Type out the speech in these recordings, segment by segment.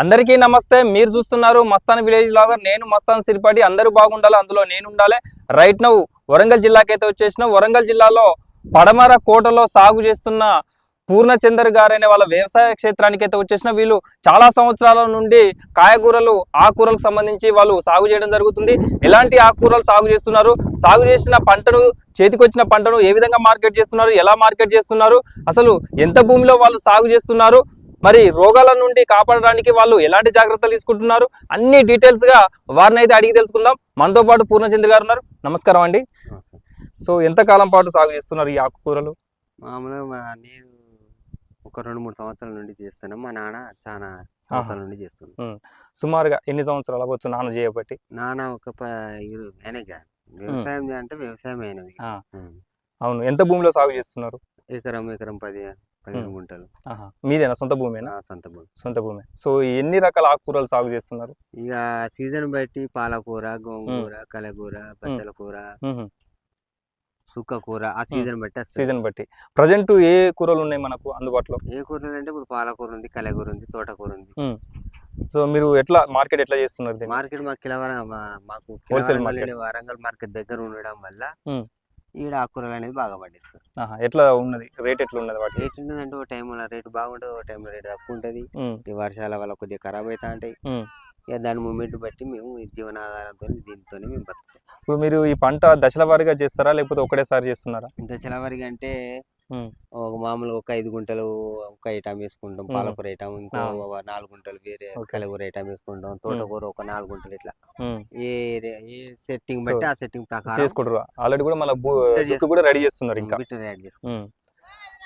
అందరికీ నమస్తే. మీరు చూస్తున్నారు మస్తాన్ విలేజ్ లాగర్. నేను మస్తాన్ సిరిపాటి అందరూ బాగుండాలి అందులో నేను ఉండాలి. రైట్ నౌ వరంగల్ జిల్లాకైతే వచ్చేసిన వరంగల్ జిల్లాలో పడమర కోటలో సాగు చేస్తున్న పూర్ణచందర్ గారనే వాళ్ళ వ్యవసాయ క్షేత్రానికి అయితే వచ్చేసిన వీళ్ళు చాలా సంవత్సరాల నుండి కాయగూరలు ఆకుకూరలకు సంబంధించి వాళ్ళు సాగు చేయడం జరుగుతుంది. ఎలాంటి ఆకుకూరలు సాగు చేస్తున్నారు? సాగు చేసిన పంటను చేతికొచ్చిన పంటను ఏ విధంగా మార్కెట్ చేస్తున్నారు? ఎలా మార్కెట్ చేస్తున్నారు? అసలు ఎంత భూమిలో వాళ్ళు సాగు చేస్తున్నారు? మరి రోగాల నుండి కాపాడడానికి వాళ్ళు ఎలాంటి జాగ్రత్తలు తీసుకుంటున్నారు? అన్ని డీటెయిల్స్గా వారిని అయితే అడిగి తెలుసుకుందాం. మనతో పాటు పూర్ణచంద్ర గారు ఉన్నారు. నమస్కారం అండి. సో ఎంత కాలం పాటు సాగు చేస్తున్నారు ఈ ఆకుకూరలు? మామూలుగా నేను ఒక రెండు మూడు సంవత్సరాల నుండి చేస్తాను. మా నాన్న చాలా సంవత్సరాల నుండి చేస్తున్నాను సుమారుగా ఎన్ని సంవత్సరాలు అవ్వచ్చు నాన్న చేయబట్టి? నాన్న ఒక వ్యవసాయం అంటే వ్యవసాయం అయినది. అవును. ఎంత భూమిలో సాగు చేస్తున్నారు? ఎకరం ఎకరం పది పదిహేను. గుంటలు. మీదేనా? సొంత భూమేనా? సొంత భూమి. సొంత భూమి. సో ఎన్ని రకాల ఆకుకూరలు సాగు చేస్తున్నారు? ఇక సీజన్ బట్టి పాలకూర గోంగూర కలగూర బచ్చల కూర సుక్క కూర ఆ సీజన్ బట్టి. సీజన్ బట్టి. ప్రజెంట్ ఏ కూరలు ఉన్నాయి మనకు అందుబాటులో? ఏ కూరలు అంటే ఇప్పుడు పాలకూర ఉంది కలగూర ఉంది తోటకూర ఉంది. సో మీరు ఎట్లా మార్కెట్ ఎట్లా చేస్తున్నారు మార్కెట్ మాకు కిలవరం మాకు. ఈడ వరంగల్ మార్కెట్ దగ్గర ఉండడం వల్ల. ఈడ ఆకుకూరలు అనేది బాగా పండిస్తారు. ఎట్లా ఉన్నది రేట్ ఎట్లా ఉన్నది వాటి రేట్ ఉన్నదంటే ఒక టైంలో రేటు బాగుంటుంది ఒక టైంలో రేటు తక్కువ ఉంటుంది ఈ వర్షాల వల్ల కొద్దిగా ఖరాబ్ అవుతా ఉంటాయి. ఇక దాని మూమెంట్ బట్టి మేము ఈ జీవనాధారంతో దీంతోనే మేము బతుకుతాం ఇప్పుడు మీరు ఈ పంట దశల వారీగా చేస్తారా లేకపోతే ఒకటేసారి చేస్తున్నారా ఇంత చిలవరిగా అంటే. ఒక మామూలుగా ఒక ఐదు గుంటలు ఒక ఐటమ్ వేసుకుంటాం. పాలకూర ఐటమ్ ఇంకో నాలుగు గుంటలు వేరే. కలగూర ఐటమ్ వేసుకుంటాం తోటకూర ఒక నాలుగు గుంటలు ఇట్లా. ఏ ఏ సెట్టింగ్ బట్టి ఆ సెట్టింగ్ ప్రకారం చేసుకుంటారు ఆల్రెడీ కూడా మళ్ళీ రెడీ చేస్తున్నారు ఇంకా.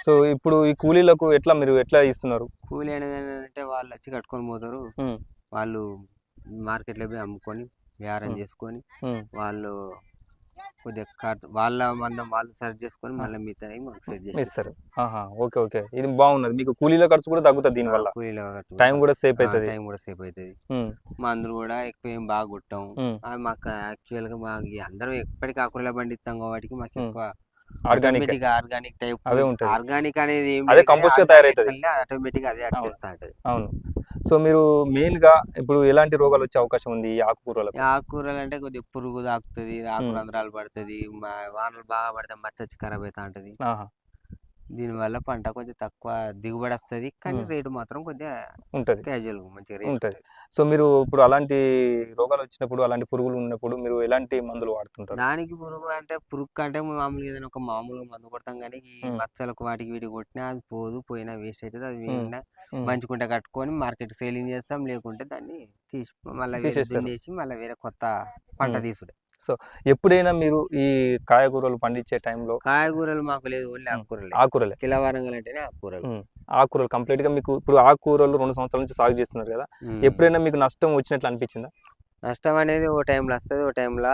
సో ఇప్పుడు ఈ కూలీలకు ఎట్లా మీరు ఎట్లా ఇస్తున్నారు కూలి అనేది అంటే వాళ్ళు వచ్చి కట్టుకొని పోతారు. వాళ్ళు మార్కెట్లో పోయి అమ్ముకొని వ్యాపారం. చేసుకొని. వాళ్ళు కొద్దిగా వాళ్ళ మందం వాళ్ళు సెట్ చేసుకొని మళ్ళీ మిగతా మాకు సెట్ చేసి ఇస్తారు ఓకే ఓకే. ఇది బాగున్నది. మీకు కూలీల ఖర్చు కూడా తగ్గుతుంది దీనివల్ల కూలీల ఖర్చు టైం కూడా సేఫ్ అవుతుంది. టైం కూడా సేఫ్ అవుతుంది. మందులు కూడా ఎక్కువ ఏం బాగా కొట్టాం. అది మాకు యాక్చువల్గా మాకు అందరం ఎప్పటికీ ఆకుకూరలు పండిస్తాం కాబట్టి మాకు. ఎక్కువ ఆర్గానిక్ ఆర్గానిక్ టైప్ అవే ఉంటది. ఆర్గానిక్ అనేది అదే గా తయారవుతది. ఆటోమేటిక్ అదే. వచ్చేస్తా ఉంటది. అవును. సో మీరు మెయిన్గా ఇప్పుడు ఎలాంటి రోగాలు వచ్చే అవకాశం ఉంది ఈ ఆకుకూరలకు ఆకుకూరలు అంటే కొద్దిగా పురుగు తాకుతుంది ఉమ్. రంధ్రాలు పడుతుంది వానలు బాగా పడితే మచ్చ వచ్చి ఖరాబ్ అవుతా ఉంటది దీనివల్ల పంట కొంచెం తక్కువ దిగుబడి వస్తుంది కానీ. రేటు మాత్రం కొద్దిగా ఉంటది క్యాజువల్ మంచిగా రేట్ ఉంటది. సో మీరు ఇప్పుడు అలాంటి రోగాలు వచ్చినప్పుడు అలాంటి పురుగులు ఉన్నప్పుడు మీరు ఎలాంటి మందులు వాడుతుంటారు దానికి పురుగు అంటే పురుగు అంటే మామూలుగా ఏదైనా ఒక మామూలుగా మందు కొడతాం కానీ ఈ. మచ్చలకు వాటికి వీటికి కొట్టినా అది పోదు పోయినా వేస్ట్ అవుతుంది అది ఉమ్. మంచుకుంటే కట్టుకొని మార్కెట్ సేలింగ్ చేస్తాం లేకుంటే దాన్ని తీసి మళ్ళీ. దున్నేసి మళ్ళీ వేరే కొత్త పంట ఉమ్. తీసుడు ఎప్పుడైనా మీరు ఈ కాయగూరలు పండించే టైంలో కాయగూరలు మాకు లేదు ఓన్లీ. ఆకుకూరలు ఆకుకూరలే కిలో వరంగల్ అంటేనే ఆకుకూరలు. ఆకుకూరలు కంప్లీట్గా మీకు ఇప్పుడు ఆకుకూరలు రెండు సంవత్సరాల నుంచి సాగు చేస్తున్నారు కదా. ఎప్పుడైనా మీకు నష్టం వచ్చినట్లు అనిపించిందా నష్టం అనేది ఓ టైంలో వస్తుంది ఓ టైంలో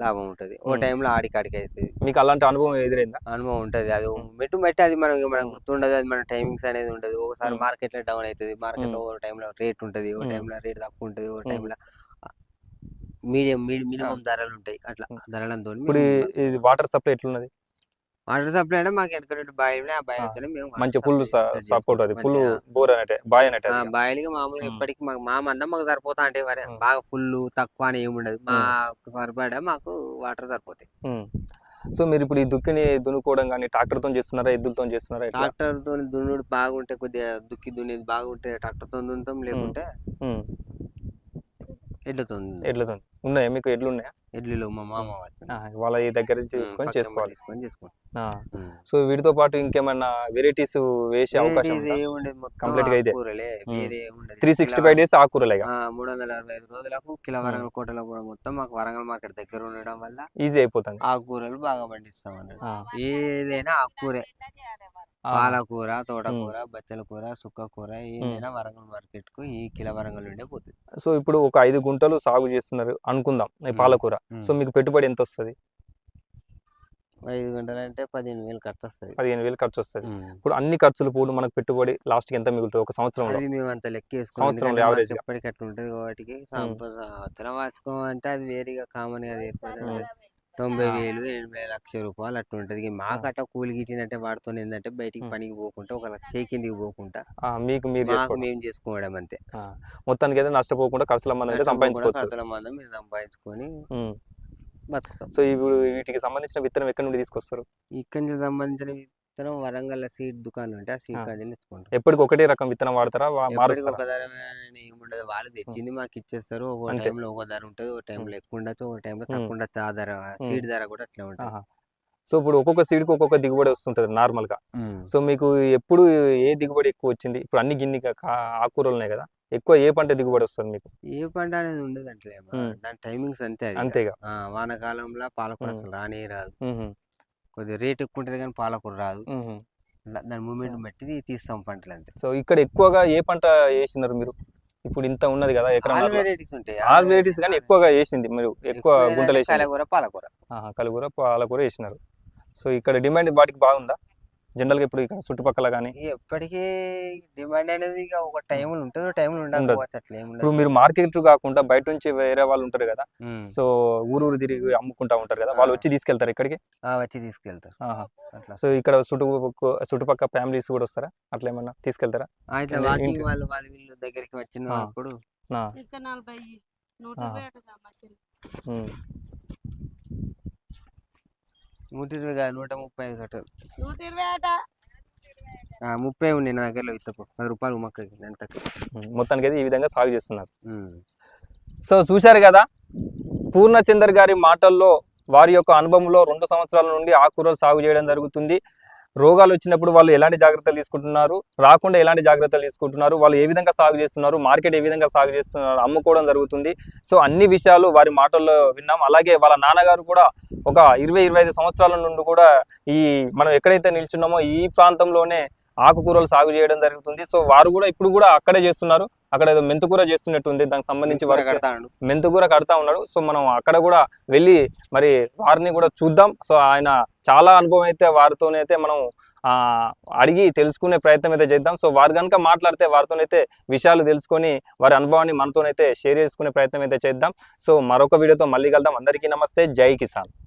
లాభం ఉంటుంది ఓ. టైంలో ఆడికాడికి అవుతుంది మీకు అలాంటి అనుభవం ఎదురైందా అనుభవం ఉంటుంది అది. మెట్టు మెట్టి అది మనకు ఉమ్. గుర్తుండదు అది మన టైమింగ్స్ అనేది ఉండదు ఒకసారి ఉమ్. మార్కెట్లో డౌన్ అవుతుంది మార్కెట్లో ఉమ్. ఓ టైంలో రేట్ ఉంటుంది ఓ. టైంలో రేట్ తక్కువ ఉంటుంది ఓ. టైంలో మీడియం మినిమం ధరలు ఉంటాయి అట్లా. ధరలతో ఇప్పుడు ఇది వాటర్ సప్లై ఎట్లున్నది వాటర్ సప్లై అంటే మాకు వెనక బాయిలు ఆ. అయితేనే మేము మంచి ఫుల్ సపోర్ట్ అది ఫుల్. బోర్ అనేటే బాయ్ అనేటే. బాయిల్గా మామూలుగా. ఇప్పటికి మాకు మా మందం మాకు సరిపోతా అంటే మరి. బాగా ఫుల్ తక్కువ అని ఉండదు మాకు సరిపడా మాకు వాటర్ సరిపోతాయి. సో మీరు ఇప్పుడు ఈ దుక్కిని దున్నుకోవడం కానీ ట్రాక్టర్తో చేస్తున్నారా ఎద్దులతో చేస్తున్నారా ఎట్లా ట్రాక్టర్తో దున్నుడు బాగుంటే కొద్దిగా దుక్కి దున్నేది బాగుంటే ట్రాక్టర్తో దున్నుతాం లేకుంటే. ఎడ్లతో ఎడ్లతో ఉన్నాయా? మీకు ఎడ్లు ఉన్నాయా? ఎడ్లీలో మా మామ వాళ్ళ ఈ దగ్గర నుంచి తీసుకొని చేసుకోవాలి. తీసుకొని. సో వీటితో పాటు ఇంకేమన్నా వెరైటీస్ వేసే అవకాశం Complete గా ఏముండదు. త్రీ సిక్స్టీ ఫైవ్ డేస్ ఆకుకూరలే ఆ, మూడు వందల అరవై ఐదు రోజులకు కిలో వరంగల్ కోటలో కూడా మొత్తం మాకు వరంగల్ మార్కెట్ దగ్గర ఉండడం వల్ల ఈజీ అయిపోతుంది. ఆకుకూరలు బాగా పండిస్తాం అన్నట్టు. ఏదైనా ఆకుకూరే. పాలకూర తోటకూర బచ్చల కూర సుక్క కూర. ఏదైనా వరంగల్ మార్కెట్కు ఈ కిలో వరంగల్ నుండే పోతుంది. సో ఇప్పుడు ఒక ఐదు గుంటలు సాగు చేస్తున్నారు అనుకుందాం. పాలకూర. సో మీకు పెట్టుబడి ఎంత వస్తుంది ఐదు గంటలు అంటే పదిహేను వేలు ఖర్చు వస్తుంది పదిహేను వేలు ఖర్చు వస్తుంది ఇప్పుడు అన్ని ఖర్చులు పోడు మనకు పెట్టుబడి లాస్ట్కి ఎంత మిగులుతుంది ఒక సంవత్సరంలో? అది మేము అంత లెక్క సంవత్సరంలో average గా. ఎప్పటికీ అట్లా ఉంటుంది కాబట్టి సంవత్సరం వాచుకోమంటే అది వేరేగా కామన్గా అది ఏర్పడుతుంది తొంభై. వేలు ఎనభై లక్ష రూపాయలు అట్లా ఉంటది మాకట కూలి గిట్టినట్టే వాడుతో ఏంటంటే బయటికి. పనికి పోకుండా ఒక చేకిందికి పోకుండా ఆ, మీకు మీరు మేము చేసుకోవడం అంతే. మొత్తానికి అయితే నష్టపోకుండా ఖర్చుల మంది సంపాదించుకోవచ్చు. మందం మేము సంపాదించుకొని. బతుకుతాం. సో ఇప్పుడు వీటికి సంబంధించిన విత్తనం ఎక్కడి నుండి తీసుకొస్తారు? ఇక్కడి నుంచి సంబంధించిన విత్తనం వరంగల్ సీడ్ దుకాణం ఉంటే ఆ సీడ్. కాదని తెచ్చుకుంటాం. ఎప్పటికి ఒకటే రకం విత్తనం వాడతారా? వా- ఎప్పటికి మారుస్తారా? ఒక ధర ఏముండదు వాళ్ళు తెచ్చింది మాకు ఇచ్చేస్తారు ఒక అంతే. టైంలో ఒక ధర ఉంటుంది ఒక టైంలో ఎక్కువ ఉండొచ్చు ఒక టైంలో. తక్కువ ఉండొచ్చు. ఆ ధర సీడ్ ధర కూడా అట్లా ఉంటుంది. ఆహా. సో ఇప్పుడు ఒక్కొక్క సీడ్కి ఒక్కొక్క దిగుబడి వస్తుంటది నార్మల్గా సో మీకు ఎప్పుడు ఏ దిగుబడి ఎక్కువ వచ్చింది? ఇప్పుడు అన్ని గిన్ని కా- కా- ఆకుకూరలు ఉన్నాయి కదా? ఎక్కువ ఏ పంట దిగుబడి వస్తుంది మీకు? ఏ పంట అనేది ఉండదు అంటే ఉమ్. దాని టైమింగ్స్ అంతే అది. ఇక. అంతేగా. ఆ, వానాకాలంలో పాలకూర ఉమ్. అసలు రానే రాదు. కొద్దిగా రేట్ ఎక్కువ ఉంటుంది కానీ పాలకూర రాదు. దాని మూమెంట్ బట్టి తీస్తాం పంటలు అంతే. సో ఇక్కడ ఎక్కువగా ఏ పంట వేసినారు మీరు? ఇప్పుడు ఇంత ఉన్నది కదా ఎకరం ఆల్ వెరైటీస్ ఉంటాయి. ఆల్ వెరైటీస్ కానీ ఎక్కువగా వేసింది. మీరు ఎక్కువ గుంటలు కలగూర పాలకూర. ఆహా, కలుగుర పాలకూర వేసినారు. సో ఇక్కడ డిమాండ్ వాటికి బాగుందా? జనరల్గా ఇప్పుడు ఇక్కడ చుట్టుపక్కల కానీ ఎప్పటికీ డిమాండ్ అనేది ఇక ఒక టైంలో ఉంటుంది టైంలో ఉండదు. ఉండకపోవచ్చు అట్లా ఏమి ఇప్పుడు మీరు మార్కెట్ కాకుండా బయట నుంచి వేరే వాళ్ళు ఉంటారు కదా. సో ఊరు ఊరు తిరిగి అమ్ముకుంటా ఉంటారు కదా వాళ్ళు. వచ్చి తీసుకెళ్తారు ఇక్కడికి ఆ, వచ్చి తీసుకెళ్తారు ఆహా. అట్లా సో ఇక్కడ చుట్టుపక్క చుట్టుపక్క ఫ్యామిలీస్ కూడా వస్తారా అట్లా ఏమన్నా తీసుకెళ్తారా ఇట్లా వాకింగ్ వాళ్ళు వాళ్ళు వీళ్ళు దగ్గరికి ఆ. వచ్చినప్పుడు నూట ఆ. ఇరవై అటుగా మసలు ఉమ్. నూట ఇరవై కాదు నూట ముప్పై ఐదు కట్టారు నూట ఇరవై అట ఆ, ముప్పై ఉన్నాయి నా దగ్గరలో ఇత్తపో పది రూపాయలు మొక్కకి ఎంత. మొత్తానికి అయితే ఈ విధంగా సాగు చేస్తున్నారు. సో చూశారు కదా పూర్ణచందర్ గారి మాటల్లో వారి యొక్క అనుభవంలో రెండు సంవత్సరాల నుండి ఆకుకూరలు సాగు చేయడం జరుగుతుంది. రోగాలు వచ్చినప్పుడు వాళ్ళు ఎలాంటి జాగ్రత్తలు తీసుకుంటున్నారు? రాకుండా ఎలాంటి జాగ్రత్తలు తీసుకుంటున్నారు? వాళ్ళు ఏ విధంగా సాగు చేస్తున్నారు? మార్కెట్ ఏ విధంగా సాగు చేస్తున్నారు? అమ్ముకోవడం జరుగుతుంది. సో అన్ని విషయాలు వారి మాటల్లో విన్నాం. అలాగే వాళ్ళ నాన్నగారు కూడా ఒక ఇరవై ఇరవై ఐదు సంవత్సరాల నుండి కూడా ఈ మనం ఎక్కడైతే నిల్చున్నామో ఈ ప్రాంతంలోనే ఆకుకూరలు సాగు చేయడం జరుగుతుంది. సో వారు కూడా ఇప్పుడు కూడా అక్కడే చేస్తున్నారు. అక్కడ ఏదో మెంతుకూర చేస్తున్నట్టుంది. దానికి సంబంధించి వర్క్ కడతాడు మెంతుకూర కడతా ఉన్నాడు. సో మనం అక్కడ కూడా వెళ్ళి మరి వారిని కూడా చూద్దాం. సో ఆయన చాలా అనుభవం అయితే వారితోనైతే మనం ఆ, అడిగి తెలుసుకునే ప్రయత్నం అయితే చేద్దాం. సో వారు కనుక మాట్లాడితే వారితోనైతే విషయాలు తెలుసుకొని వారి అనుభవాన్ని మనతోనైతే షేర్ చేసుకునే ప్రయత్నం అయితే చేద్దాం. సో మరొక వీడియోతో మళ్ళీ కలుద్దాం. అందరికీ నమస్తే. జై కిసాన్.